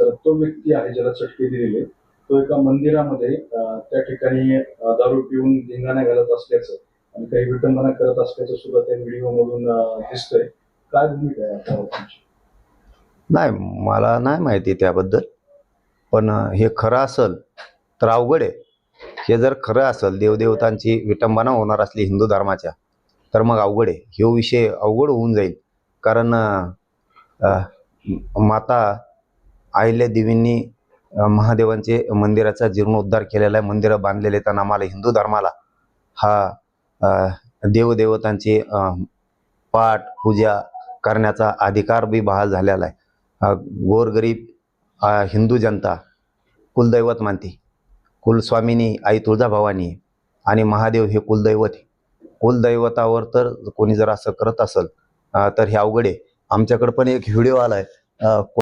तर तो व्यक्ती आहे ज्याला चटके दिलेले तो एका मंदिरामध्ये त्या ठिकाणी दारू पिऊन धिंगाणा घालत असल्याचं आणि काही विटंबना करत असल्याचं सुद्धा त्या व्हिडिओ मधून दिसतंय. काय भूमिका आहे आता नाही मला नाही माहिती त्याबद्दल. पण हे खरं असेल तर अवघड आहे. हे जर खरं असेल देवदेवतांची विटंबना होणार असली हिंदू धर्माच्या तर मग अवघड आहे. ह्यो विषय अवघड होऊन जाईल. कारण माता अहिल्या देवींनी महादेवांचे मंदिराचा जीर्णोद्धार केलेला आहे मंदिरं बांधलेले आहेत आणि आम्हाला हिंदू धर्माला हा देवदेवतांची पाठ पूजा करण्याचा अधिकार बी बहाल झालेला आहे. गोरगरीब हिंदू जनता कुलदैवत मानते. कुलस्वामिनी आई तुळजाभवानी आणि महादेव हे कुलदैवत कुलदैवतावर तर कोणी जर असं करत असेल तर हे अवघड आहे. आमच्याकडे पण एक व्हिडिओ आला आहे